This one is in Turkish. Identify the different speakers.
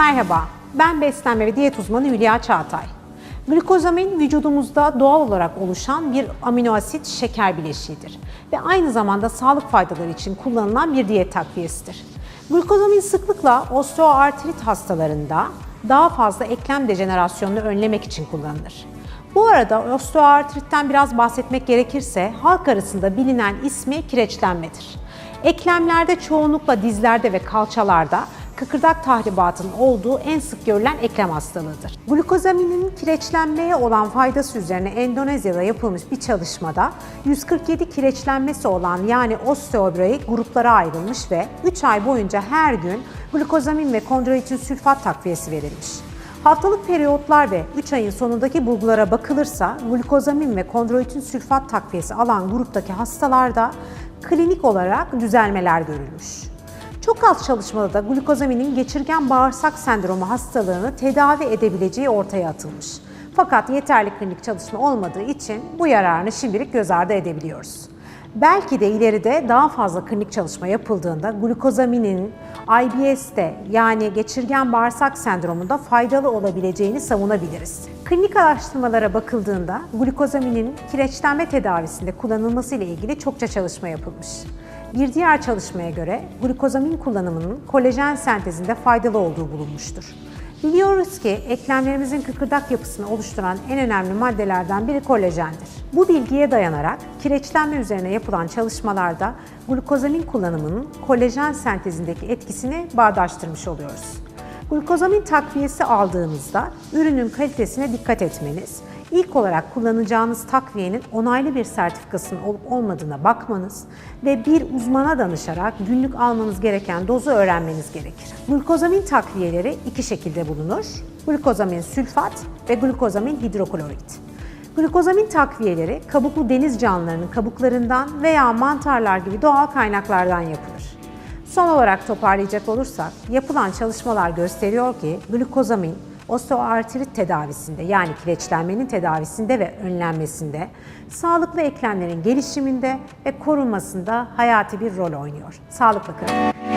Speaker 1: Merhaba, ben beslenme ve diyet uzmanı Hülya Çağatay. Glikozamin vücudumuzda doğal olarak oluşan bir amino asit şeker bileşiğidir ve aynı zamanda sağlık faydaları için kullanılan bir diyet takviyesidir. Glikozamin sıklıkla osteoartrit hastalarında daha fazla eklem dejenerasyonunu önlemek için kullanılır. Bu arada osteoartritten biraz bahsetmek gerekirse halk arasında bilinen ismi kireçlenmedir. Eklemlerde çoğunlukla dizlerde ve kalçalarda kıkırdak tahribatının olduğu en sık görülen eklem hastalığıdır. Glukozaminin kireçlenmeye olan faydası üzerine Endonezya'da yapılmış bir çalışmada 147 kireçlenmesi olan yani osteobroik gruplara ayrılmış ve 3 ay boyunca her gün glukozamin ve kondroitin sülfat takviyesi verilmiş. Haftalık periyotlar ve 3 ayın sonundaki bulgulara bakılırsa glukozamin ve kondroitin sülfat takviyesi alan gruptaki hastalarda klinik olarak düzelmeler görülmüş. Çok az çalışmada da glukozaminin geçirgen bağırsak sendromu hastalığını tedavi edebileceği ortaya atılmış. Fakat yeterli klinik çalışma olmadığı için bu yararını şimdilik göz ardı edebiliyoruz. Belki de ileride daha fazla klinik çalışma yapıldığında glukozaminin IBS'te yani geçirgen bağırsak sendromunda faydalı olabileceğini savunabiliriz. Klinik araştırmalara bakıldığında glukozaminin kireçlenme tedavisinde kullanılması ile ilgili çokça çalışma yapılmış. Bir diğer çalışmaya göre glukozamin kullanımının kolajen sentezinde faydalı olduğu bulunmuştur. Biliyoruz ki eklemlerimizin kıkırdak yapısını oluşturan en önemli maddelerden biri kolajendir. Bu bilgiye dayanarak kireçlenme üzerine yapılan çalışmalarda glukozamin kullanımının kolajen sentezindeki etkisini bağdaştırmış oluyoruz. Glukozamin takviyesi aldığınızda ürünün kalitesine dikkat etmeniz, ilk olarak kullanacağınız takviyenin onaylı bir sertifikasının olup olmadığına bakmanız ve bir uzmana danışarak günlük almanız gereken dozu öğrenmeniz gerekir. Glukozamin takviyeleri iki şekilde bulunur. Glukozamin sülfat ve glukozamin hidroklorit. Glukozamin takviyeleri kabuklu deniz canlılarının kabuklarından veya mantarlar gibi doğal kaynaklardan yapılır. Son olarak toparlayacak olursak, yapılan çalışmalar gösteriyor ki glukozamin osteoartrit tedavisinde yani kireçlenmenin tedavisinde ve önlenmesinde, sağlıklı eklemlerin gelişiminde ve korunmasında hayati bir rol oynuyor. Sağlıkla kalın.